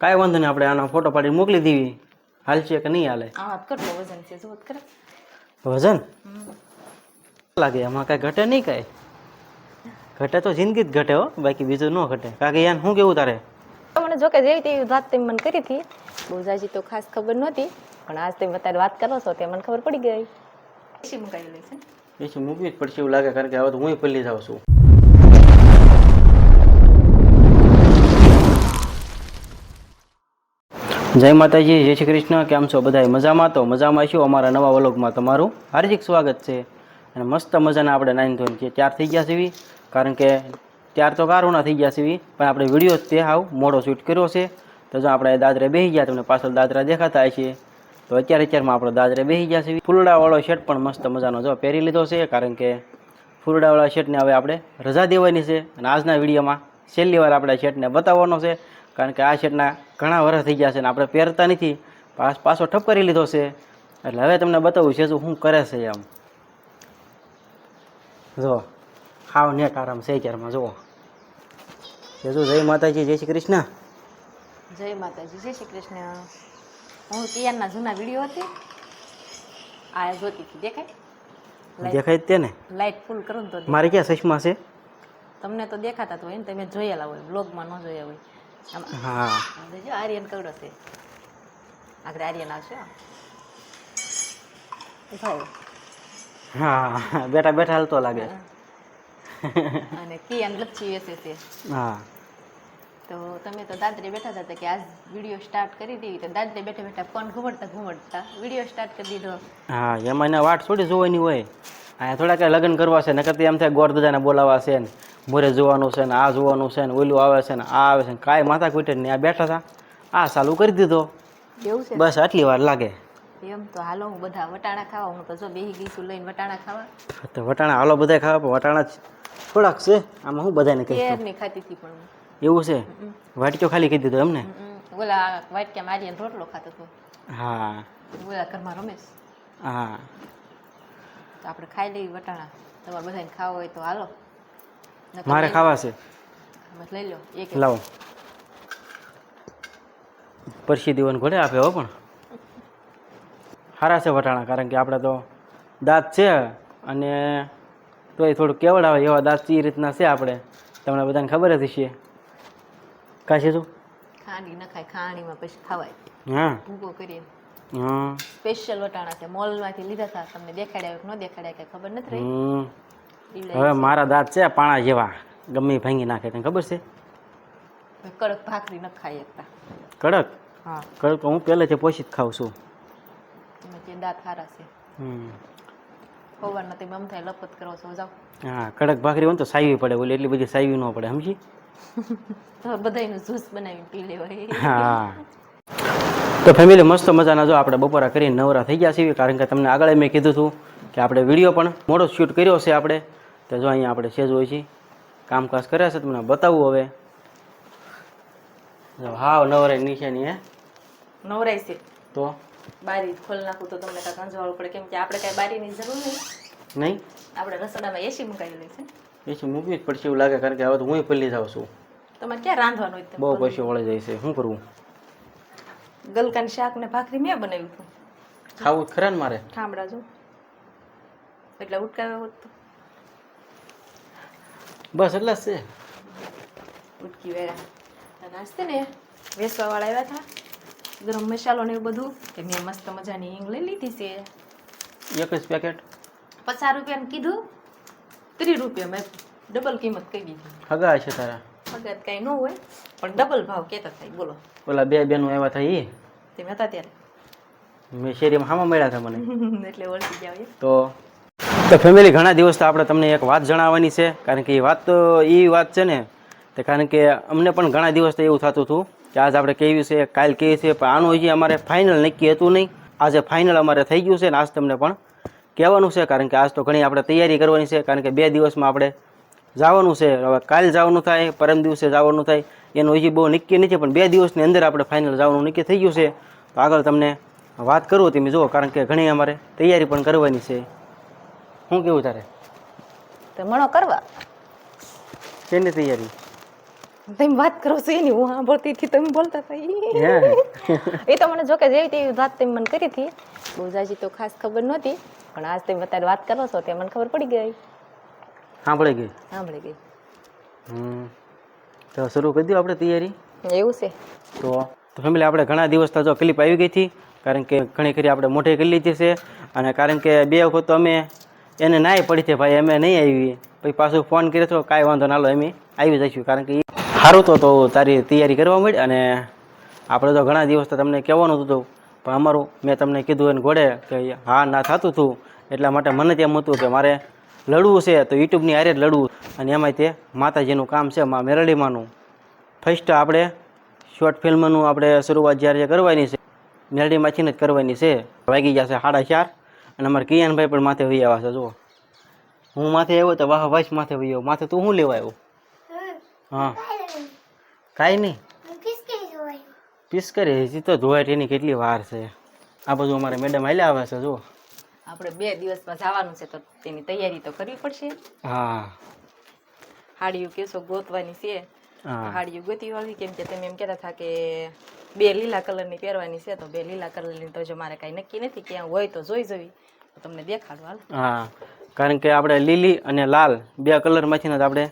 કાંઈ વાંધો નહીં આપણે આનો ફોટો પાડી મોકલી દેવી. હાલશે કે નહીં હાલે? આમાં કેટલો વજન છે વજન? લાગે એમાં કાંઈ ઘટે નહીં કાંઈ? ઘટે તો જિંદગી જ ઘટે હો બાકી બીજું ન ઘટે. કાકે યાર શું કેવું તારે? તો મને જો કે જેવી તેવી વાત તેમ મને કરી હતી. બહુ જાજી તો ખાસ ખબર નહોતી પણ આજ તમે અત્યારે વાત કરો છો તે મને ખબર પડી ગઈ. એસી મુકાયેલી છે. પછી મૂકવી જ પડશે એવું લાગે કારણ કે હવે તો હું પલ્લી જાઉં છું. જય માતાજી, જય શ્રી કૃષ્ણ, કેમ છો બધા મજામાં? તો મજામાં છું? અમારા નવા વલોગમાં તમારું હાર્દિક સ્વાગત છે. અને મસ્ત મજાના આપણે નાઈન ધોઈને છે ત્યાર થઈ ગયા સીવી. કારણ કે ત્યાર તો કારોના થઈ ગયા સીવી, પણ આપણે વીડિયો તે હાવ મોડો શૂટ કર્યો છે. તો જો આપણે દાદરે બેસી ગયા, તમને પાછળ દાદરા દેખાતા છે તો અત્યારે અત્યારમાં આપણે દાદરે બેસી ગયા સીવી. ફૂલડાવાળો શર્ટ પણ મસ્ત મજાનો જો પહેરી લીધો છે, કારણ કે ફૂલડાવાળા શર્ટને હવે આપણે રજા દેવાની છે. અને આજના વિડીયોમાં છેલ્લી વાર આપણે શર્ટને બતાવવાનો છે. કારણ કે આ શર્ટના ઘણા વર્ષ થઈ ગયા છે અને આપણે પહેરતા નથી. પાસ પાછો ઠપ કરી લીધો છે. એટલે હવે તમને બતાવું છે શું કરે છે એમ. જો હાવ નેટ આરામ છે અત્યારમાં જુઓ. જેજુ જય માતાજી જય શ્રી કૃષ્ણ. જય માતાજી જય શ્રી કૃષ્ણ. હું પિયારના જૂના વીડિયો હતી. આ જોતી હતી દેખાય? દેખાય તે ને? લાઈટ ફૂલ કરું ને તો મારે ક્યાં ચશ્મા છે? તમને તો દેખાતા તો હોય ને તમે જોયેલા હોય બ્લોગમાં ન જોયા હોય. હા. જો આર્યન કરડો છે. આગળ આર્યન આવશે હા. બેઠા બેઠા હાલતો લાગે. અને કિયાન લપચી વેસે છે. હા. તો તમે તો દાદરે બેઠા હતા કે આજ વીડિયો સ્ટાર્ટ કરી દીધી તો દાદરે બેઠા બેઠા ફોન ઘુમડતા ઘુમડતા વીડિયો સ્ટાર્ટ કરી દીધો. હા એમાં એને વાટ થોડી જોવાની હોય. અહીંયા થોડા કાંઈ લગ્ન કરવા છે નકર એમ થાય ગોર દજાને બોલાવા છે ને. મોરે જોવાનું છે ને આ જોવાનું છે ને ઓલું આવે છે ને આ આવે છે ને કાંઈ માથા કૂટે ને આ બેઠા હતા. આ ચાલુ કરી દીધો. એવું છે? બસ આટલી વાર લાગે. એમ તો હાલો હું બધા વટાણા ખાવા હું તો જો બેહી ગઈ છું લઈને વટાણા ખાવા. તો વટાણા હાલો બધા ખાવા પણ વટાણા થોડાક છે. આમાં હું બધાને કહીશ કેરની ખાતી હતી પણ એવું છે? વાટક્યો ખાલી કહી દીધો એમને? ઓલા વાટક્યા મારી રોટલો ખાતો હતો. હા. ઓલા ઘરમાં રમેશ. હા. તો આપણે ખાઈ લઈએ વટાણા. તમારે બધાને ખાવા હોય તો હાલો. મારે ખાવા છે. લઈ લો. એક એક. લાવો. પરસી દીવન ઘોડે આપે હો પણ. સારા છે વટાણા કારણ કે આપણે તો દાંત છે અને તોય થોડું કેવડાવે એવા દાંત એ રીતના છે આપણે. તમને બધાને ખબર જ હશે. કાશી છે શું ખાંડી નખાય ખાંડીમાં પછી ખવાય. હા. ભૂકો કરીએ. હા. સ્પેશિયલ વટાણા છે. મોલમાંથી લીધા હતા. તમને દેખાડ્યા કે ન દેખાડ્યા કે ખબર નથી રહી? હવે મારા દાંત છે પાણા જેવા. ગમે ભાંગી નાખે તને ખબર છે? કડક ભાખરી ન ખાઈ શકતા કડક? હા. કડક હું પહેલેથી પોષી જ ખાઉં છું. દાંત સારા છે. હમ. સવારના તમે આમ થાય લપત કરો છો જાઓ. હા કડક ભાખરી હોય તો સાવી પડે ઓલી એટલી બધી સાવી ન પડે સમજી? તો બધાયનું જ્યુસ બનાવીને પી લેવાય. હા. તો ફેમિલી મસ્ત મજાના જો આપણે બપોરા કરીને નવરા થઈ ગયા છીએ કારણ કે તમને આગળ મેં કીધું હતું કે આપણે વીડિયો પણ મોડો શૂટ કર્યો છે આપણે. તો જો અહીંયા આપણે સેજ હોય છે. કામકાજ કર્યા છે તમને બતાવું હવે. જો હાવ નવરાઈ નીચેની હે. નવરાઈ છે. તો? બારી ખોલ નાખું તો તમને કાંઈ કંજવાળું પડે કેમ કે આપણે કાંઈ બારીની જરૂર નહીં. નહીં? આપણે રસોડામાં એસી મુકાયેલી છે. એસી મૂકવી જ પડશે એવું લાગે કારણ કે હવે તો હું પલ્લી જાઉં છું. તમારે ક્યાં રાંધવાનું હોય બહુ પૈસો વળી જાય છે શું કરવું? ગલકાની શાક ને ભાખરી મેં બનાવ્યું હતું. ખાવું ખરા ને મારે? ઠામડા જો. એટલે ઉટકાવ્યો હોત બસ એટલે જ છે. ઉટકી વેરા નાસ્તે ને વેસવાવાળા આવ્યા હતા ગરમ મસાલો ને એવું બધું. તે મેં મસ્ત મજાની હિંગ લઈ લીધી છે. એક જ પેકેટ પચાસ રૂપિયાનું કીધું. ત્રીસ રૂપિયા મેં ડબલ કિંમત કહી દીધી. હગા છે તારા. હગત કાંઈ ન હોય પણ ડબલ ભાવ કહેતા થાય બોલો. ઓલા બે બેનો આવ્યા થાય એ તે હતા ત્યારે. મેં શેરીમાં હામાં મળ્યા હતા મને. એટલે ઓળખી ગયા તો તો ફેમિલી ઘણા દિવસ તો આપણે તમને એક વાત જણાવવાની છે, કારણ કે એ વાત તો, એ વાત છે ને, તો કારણ કે અમને પણ ઘણા દિવસ તો એવું થતું હતું કે આજ આપણે કેવી છે, કાલ કેવી છે, પણ આનું હજી અમારે ફાઇનલ નક્કી હતું નહીં. આજે ફાઇનલ અમારે થઈ ગયું છે ને આજ તમને પણ કહેવાનું છે, કારણ કે આજ તો ઘણી આપણે તૈયારી કરવાની છે, કારણ કે બે દિવસમાં આપણે જવાનું છે. હવે કાલ જવાનું થાય, પરમ દિવસે જવાનું થાય, એનું હજી બહુ નક્કી નથી, પણ બે દિવસની અંદર આપણે ફાઇનલ જવાનું નક્કી થઈ ગયું છે. તો આગળ તમને વાત કરું, તમે જુઓ, કારણ કે ઘણી અમારે તૈયારી પણ કરવાની છે. શું કેવું તારે? તો મણો કરવા. શેની તૈયારી? તમે વાત કરો છો એની હું સાંભળતી હતી તમે બોલતા હતા. એ તો મને જોકે જેવી તેવી વાત તમે મને કરી હતી. બહુ તો ખાસ ખબર નહોતી પણ આજ તમે અત્યારે વાત કરો છો તે મને ખબર પડી ગઈ. સાંભળી ગઈ? સાંભળી ગઈ. હમ. તો શરૂ કરી દઉં આપણે તૈયારી. એવું છે. તો તો ફેમિલી આપણે ઘણા દિવસ તો જો ક્લિપ આવી ગઈ હતી કારણ કે ઘણી ખરી આપણે મોઢે કરી લીધી છે અને કારણ કે બે વખત અમે એને નાય પડી છે ભાઈ, અમે નહીં આવી પછી પાછું ફોન કર્યો તો કાંઈ વાંધો ના લો અમે આવી જઈશું. કારણ કે સારું તો તો તારી તૈયારી કરવા મળી અને આપણે તો ઘણા દિવસ તો તમને કહેવાનું હતું પણ અમારું મેં તમને કીધું એને ઘોડે કે હા ના થતું હતું એટલા માટે મને તેમ હતું કે મારે લડવું છે તો યુટ્યુબની હારે જ લડવું. અને એમાંય તે માતાજીનું કામ છે, મા મેરડીમાંનું. ફર્સ્ટ આપણે શોર્ટ ફિલ્મનું આપણે શરૂઆત જ્યારે કરવાની છે મેરડીમાંથીને જ કરવાની છે. વાગી જશે સાડા ચાર. અને અમારે કિયાનભાઈ પણ માથે વહી આવ્યા છે જુઓ. હું માથે આવ્યો તો વાહ વાઈશ માથે વહી આવ્યો માથે તું શું લેવા આવ્યો? હા. કાંઈ નહીં. પીસ કરે હજી તો ધોવાય એની કેટલી વાર છે. આ બધું અમારે મેડમ હાલ્યા આવે છે જુઓ. આપણે બે દિવસમાં જવાનું છે તો તેની તૈયારી તો કરવી પડશે. હા. હાડીયું કેસો ગોતવાની છે. હા. હાડીયું ગોતી વાળવી કેમ કે તમે એમ કહેતા હતા કે બે લીલા કલરની પહેરવાની છે તો બે લીલા કલરની તો જો મારે કાંઈ નક્કી નથી ક્યાં હોય તો જોઈ જવી. તમને દેખાડવા હા કારણ કે આપણે લીલી અને લાલ બે કલરમાંથી જ આપણે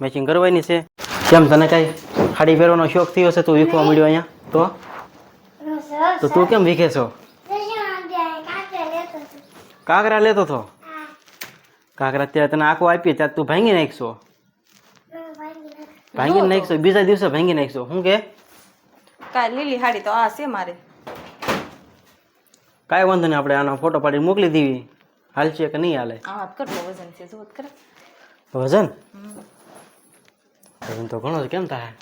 મેચિંગ કરવાની છે. કેમ તને કાંઈ સાડી પહેરવાનો શોખ થયો છે તું વીખવા મળ્યો અહીંયા? તો? તો તું કેમ વીખે છો? કાંકરા લેતો હતો? કાંકરા અત્યારે તને આંખો આપીએ ત્યારે તું ભાંગી નાખશો. ભાંગી નાખશો બીજા દિવસે ભાંગી નાખશો. શું કે? કાંઈ લીલી હાડી તો આ છે મારે. કાંઈ વાંધો નહીં આપણે આનો ફોટો પાડી મોકલી દેવી. હાલશે કે નહીં હાલે? આમાં કેટલો વજન છે જોત કરે? વજન? વજન તો ઘણો કેમ થાય?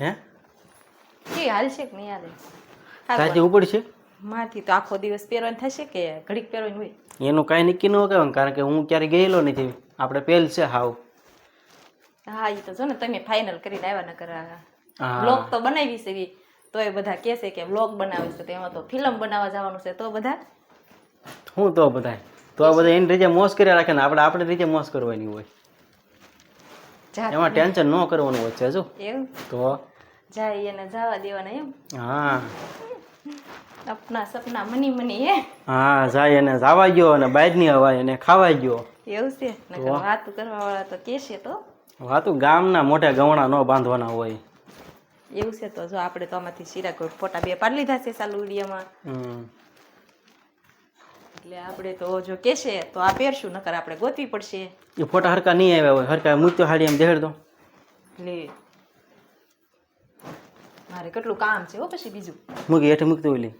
હે? કે હાલશે કે નહીં હાલે? સાચી ઉપડશે માથી તો આખો દિવસ પહેરવાની થશે કે ઘડીક પહેરવાની હોય? એનું કાંઈ નક્કી ન કહેવાય કારણ કે હું ક્યારે ગયેલો નથી. આપણે પહેલ છે હાવ. હા એ તો જો ને તમે ફાઇનલ કરીને આવ્યા ન કરા. બ્લોગ તો બનાવી છે તો એ બધા કહે છે કે બ્લોગ બનાવે છે તેમાં એમાં તો ફિલ્મ બનાવવા જવાનું છે. તો બધા? હું તો બધા? તો આ બધા એની રીતે મોસ કર્યા રાખે ને આપણે આપણે રીતે મોસ કરવાની હોય. એમાં ટેન્શન ન કરવાનું હોય છે જો તો? જાય એને જવા દેવાના એમ? હા. અપના સપના મની મની હે. હા જાય એને જાવા ગયો અને બહારની હવા એને ખાવા ગયો એવું છે? વાત કરવા વાળા તો કહેશે તો. વાતું ગામના મોટા ગવણા ન બાંધવાના હોય. એવું છે તો જો આપણે તો આમાંથી શીરા ફોટા બે પાડી લીધા છે ચાલુ વિડીયોમાં. એટલે આપણે તો જો કહેશે તો આ પહેરશું નકર આપણે ગોતવી પડશે. એ ફોટા હરકા નહીં આવ્યા હોય. હરકા મૂક્યો હાડી એમ દેહડ દો. લે. મારે કેટલું કામ છે હો પછી બીજું. મૂકી હેઠે મૂકતો ઓલી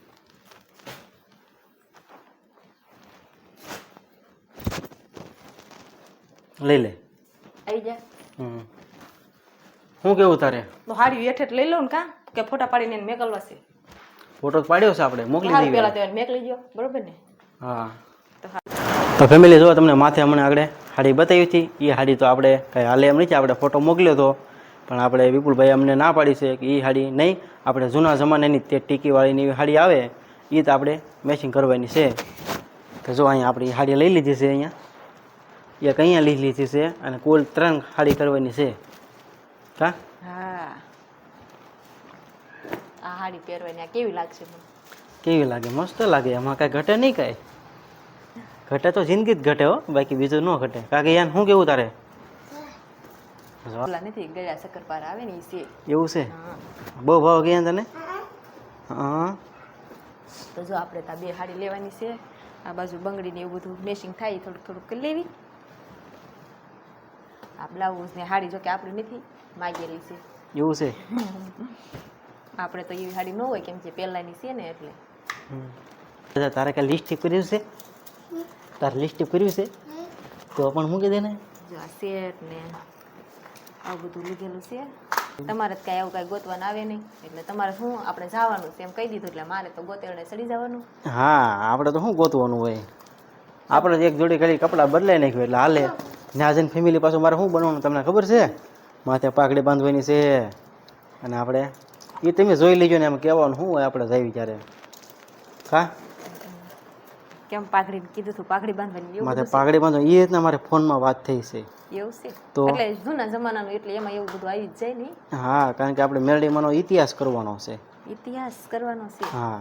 લઈ લે. આવી જા. હમ. શું કેવું તારે? તો હાડી હેઠે લઈ લઉં ને કા કે ફોટા પાડીને એને મેકલવા છે. ફોટો પાડ્યો છે આપણે મોકલી દઈએ પેલા તો એને મેકલી દો બરોબર ને? હા. તો હા ફેમિલી જો તમને માથે હમણાં આગળ હાડી બતાવી હતી એ હાડી તો આપણે કાંઈ હાલે એમ નથી આપણે ફોટો મોકલ્યો હતો પણ આપણે વિપુલભાઈ અમને ના પાડી છે કે એ હાડી નહીં આપણે જૂના જમાનાની તે ટીકીવાળીની હાડી આવે એ તો આપણે મેચિંગ કરવાની છે. તો જો અહીંયા આપણે એ હાડી લઈ લીધી છે અહીંયા. એક અહીંયા લઈ લીધી છે અને કુલ ત્રણ હાડી કરવાની છે. કા? હા. આ હાડી પહેરવાની આ કેવી લાગશે મને? કેવી લાગે? મસ્ત લાગે. એમાં કાંઈ ઘટે નહીં કાંઈ? ઘટે તો જિંદગી જ ઘટે હો. બાકી બીજું ન ઘટે. કાકે યાર શું કેવું તારે? ઓલા નથી ગયા શક્કરપારા આવે ને એ છે. એવું છે? હા. બહુ ભાવ ગયા તને? હા. તો જો આપણે ત્યાં બે હાડી લેવાની છે. આ બાજુ બંગડીને એવું બધું મેચિંગ થાય થોડુંક થોડુંક લેવી. આ બ્લાઉઝ ને હાડી જો કે આપણી નથી માગેલી છે. એવું છે? આપણે તો એવી હાડી ન હોય કેમ કે પહેલાંની છે ને એટલે. તારે કાંઈ લિસ્ટ કર્યું છે? તારે લિસ્ટ કર્યું છે? તો પણ મૂકી દે ને. જો આ સેટ ને આવું બધું લીધેલું છે. તમારે જ કાંઈ આવું કાંઈ ગોતવાનું આવે નહીં. એટલે તમારે શું આપણે જવાનું છે એમ કહી દીધું એટલે મારે તો ગોતેડે ચડી જવાનું. હા આપણે તો શું ગોતવાનું હોય? આપણે એક જોડી ખાલી કપડાં બદલાઈ નાખ્યું એટલે હાલે. ત્યાં જઈને ફેમિલી પાછું મારે શું બનાવવાનું તમને ખબર છે? માથે પાઘડી બાંધવાની છે. અને આપણે એ તમે જોઈ લેજો ને એમ કહેવાનું શું હોય આપણે જાય ત્યારે. હા? કેમ પાઘડી કીધું હતું પાઘડી બાંધવાની માથે પાઘડી બાંધો એ રીતના મારે ફોનમાં વાત થઈ છે. એવું છે? તો? એટલે જૂના જમાનાનું એટલે એમાં એવું બધું આવી જ જાય નહીં હા કારણ કે આપણે મેલડીમાંનો ઇતિહાસ કરવાનો છે. ઇતિહાસ કરવાનો છે? હા.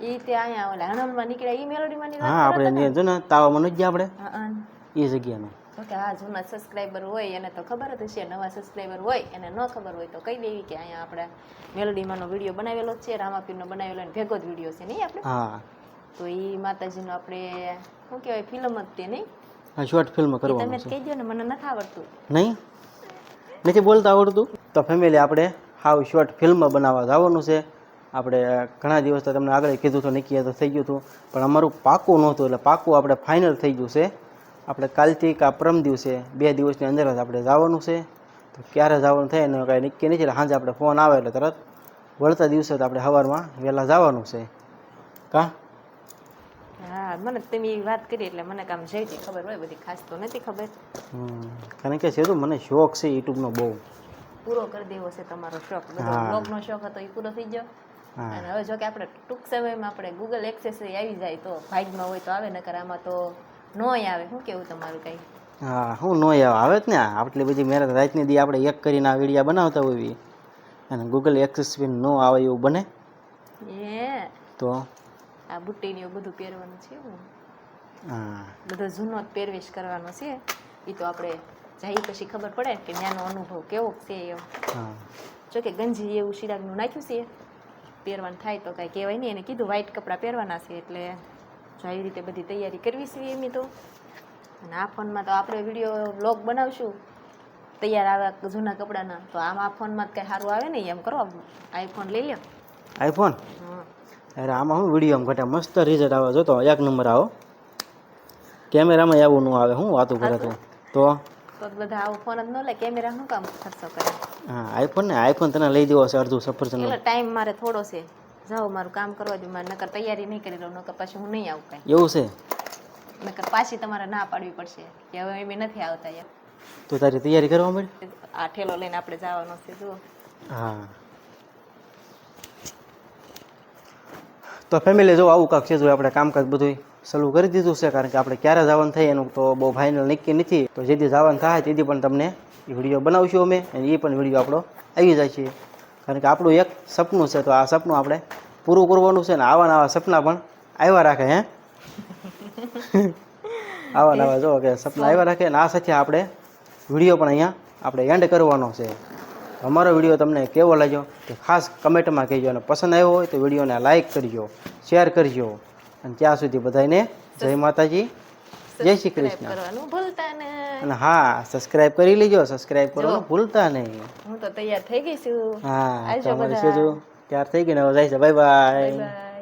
એ તે અહીંયા ઓલા હણમમાં નીકળ્યા એ મેલોડીમાં ની હા આપણે જો ને તાવામાં નથી ગયા આપણે એ જગ્યાનું. ઓકે હા જૂના સબસ્ક્રાઈબર હોય એને તો ખબર જ હશે નવા સબસ્ક્રાઈબર હોય એને ન ખબર હોય તો કહી દેવી કે અહીંયા આપણે મેલડીમાંનો વીડિયો બનાવેલો છે રામાપીરનો બનાવેલો અને ભેગો જ વીડિયો છે નહીં આપણે? હા. તો એ માતાજીનો આપણે શું કહેવાય ફિલ્મ જ તે નહીં? હા શોર્ટ ફિલ્મ કરવાનું તમે કહી દો ને મને નથી આવડતું. નહીં? નથી બોલતા આવડતું? તો ફેમિલી આપણે હાવ શોર્ટ ફિલ્મ બનાવવા જવાનું છે. આપણે ઘણા દિવસ તો તમને આગળ કીધું હતું નક્કી તો થઈ ગયું હતું. પણ અમારું પાકું નહોતું એટલે પાકું આપણે ફાઇનલ થઈ ગયું છે. આપણે કાલથી કા પરમ દિવસે બે દિવસની અંદર જ આપણે જવાનું છે. તો ક્યારે જવાનું થાય એનું કાંઈ નક્કી નથી. એટલે સાંજે આપણે ફોન આવે એટલે તરત વળતા દિવસે તો આપણે સવારમાં વહેલા જવાનું છે. કા? હા મને તમે વાત કરી એટલે મને કામ જઈતી ખબર હોય બધી ખાસ તો નથી ખબર. હમ. કારણ કે છે તો મને શોખ છે યુટ્યુબનો બહુ. પૂરો કરી દેવો છે તમારો શોખ. બધો. બ્લોગનો શોખ હતો એ પૂરો થઈ ગયો. અને હવે જો કે આપણે ટૂંક સમયમાં આપણે ગૂગલ એક્સેસ આવી જાય તો ભાગમાં હોય તો આવે નકર આમાં તો નોય આવે. શું કેવું તમારું કઈ? હા હું નોય આવે. આવે જ ને. આટલી બધી મહેનત રાતની દી આપણે એક કરીને આ વિડીયા બનાવતા હોઈએ. અને ગૂગલ એક્સેસ બી ન આવે એવું બને. એ તો? આ બુટ્ટી ને એવું બધું પહેરવાનું છે હું. બધો જૂનો જ પહેરવેશ કરવાનો છે. એ તો આપણે જઈ પછી ખબર પડે કે ત્યાંનો અનુભવ કેવો છે એમ. હા. જો કે ગંજી એવું શિરાગનું નાખ્યું છે. પહેરવાનું થાય તો કાંઈ કહેવાય નહીં. એને કીધું વ્હાઈટ કપડાં પહેરવાના છે એટલે આવી રીતે બધી તૈયારી કરવી છે એમની તો. અને આ ફોનમાં તો આપણે વીડિયો બ્લોગ બનાવશું. તૈયાર આવે જૂના કપડાના. તો આમ આ ફોનમાં કંઈ સારું આવે નહીં એમ કરો. આઈફોન લઈ લે આઈફોન હા. અરે આમાં હું વીડિયો ઘટે મસ્ત રિઝલ્ટ આવે. જો તો એક નંબર આવો. કેમેરામાં એવું ન આવે. હું વાતું કરે તો? તો? તો બધા આવો ફોન જ ન લે. કેમેરા શું કામ ખર્ચો કરે? હા આઈફોન ને આઈફોન તને લઈ દેવો છે અડધું સફરજન ટાઈમ મારે થોડો છે. જાઓ મારું કામ કરવા દો મારે નકર તૈયારી નહીં કરી લઉં નકર પછી હું નહીં આવું કાંઈ. એવું છે? નકર પાછી તમારે ના પાડવી પડશે. કે હવે એમ નથી આવતા યાર. તો તારી તૈયારી કરવા મળી? આ ઠેલો લઈને આપણે જવાનો છે જુઓ. હા. તો ફેમિલી જો આવું કાંક છે જો આપણે કામકાજ બધું શરૂ કરી દીધું છે કારણ કે આપણે ક્યારે જવાનું થાય એનું તો બહુ ફાઇનલ નક્કી નથી. તો જેથી જવાનું થાય તેથી પણ તમને વીડિયો બનાવશું અમે અને એ પણ વીડિયો આપણો આવી જાય છે. કારણ કે આપણું એક સપનું છે તો આ સપનું આપણે પૂરું કરવાનું છે ને આવા નવા સપના પણ આવ્યા રાખે હે? આવા નવા જો કે સપના આવ્યા રાખે ને આ સાથે આપણે વીડિયો પણ અહીંયા આપણે એન્ડ કરવાનો છે. અમારો વીડિયો તમને કેવો લાગ્યો તે ખાસ કમેન્ટમાં કહેજો અને પસંદ આવ્યો હોય તો વિડીયોને લાઇક કરજો શેર કરજો. અને ત્યાં સુધી બધાને જય માતાજી. જય શ્રી કૃષ્ણ. ભૂલતા નહીં. અને હા સબસ્ક્રાઇબ કરી લેજો સબસ્ક્રાઇબ કરવાનું ભૂલતા નહીં. હું તો તૈયાર થઈ ગઈ છું. હા આવજો બધા. ત્યાર થઈ ગઈ ને જાય છે બાય બાય.